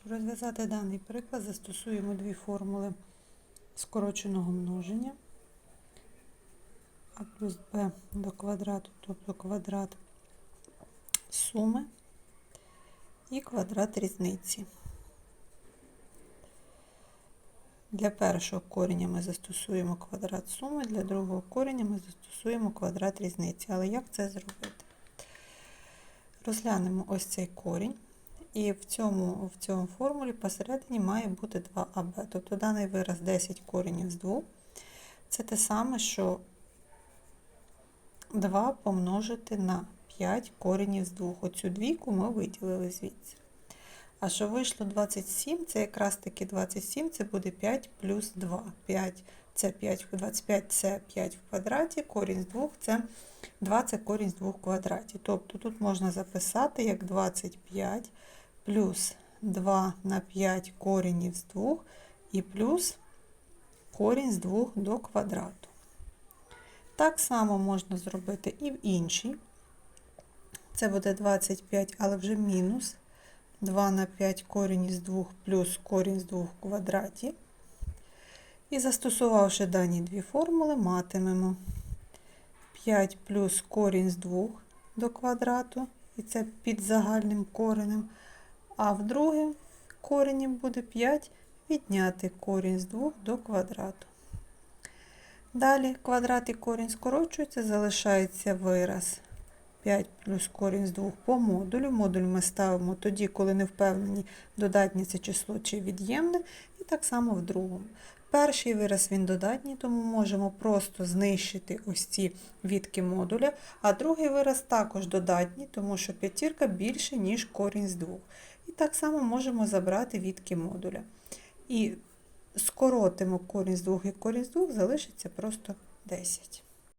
Щоб розв'язати даний приклад, застосуємо дві формули скороченого множення. А плюс b до квадрату, тобто квадрат суми і квадрат різниці. Для першого кореня ми застосуємо квадрат суми, для другого кореня ми застосуємо квадрат різниці. Але як це зробити? Розглянемо ось цей корінь. І в цьому, в цьому формулі посередині має бути 2аб. Тобто даний вираз 10 коренів з 2. Це те саме, що 2 помножити на 5 коренів з 2. Оцю двійку ми виділили звідси. А що вийшло 27, це якраз таки 27, це буде 5 плюс 2. 5 це 5, 25 це 5 в квадраті, корінь з 2 це 2 це корінь з 2 в квадраті. Тобто тут можна записати як 25 плюс 2 на 5 коренів з 2 і плюс корінь з 2 до квадрату. Так само можна зробити і в іншій. Це буде 25, але вже мінус 2 на 5 корінь із 2 плюс корінь з 2 в квадраті. І застосувавши дані дві формули, матимемо 5 плюс корінь з 2 до квадрату, і це під загальним коренем. А в другому корені буде 5 відняти корінь з 2 до квадрату. Далі квадрат і корінь скорочуються, залишається вираз 5 плюс корінь з 2 по модулю. Модуль ми ставимо тоді, коли не впевнені, додатнє це число чи від'ємне, і так само в другому. Перший вираз він додатній, тому можемо просто знищити ось ці відки модуля, а другий вираз також додатній, тому що п'ятірка більше, ніж корінь з 2. І так само можемо забрати відки модуля. І скоротимо корінь з 2 і корінь з 2, залишиться просто 10.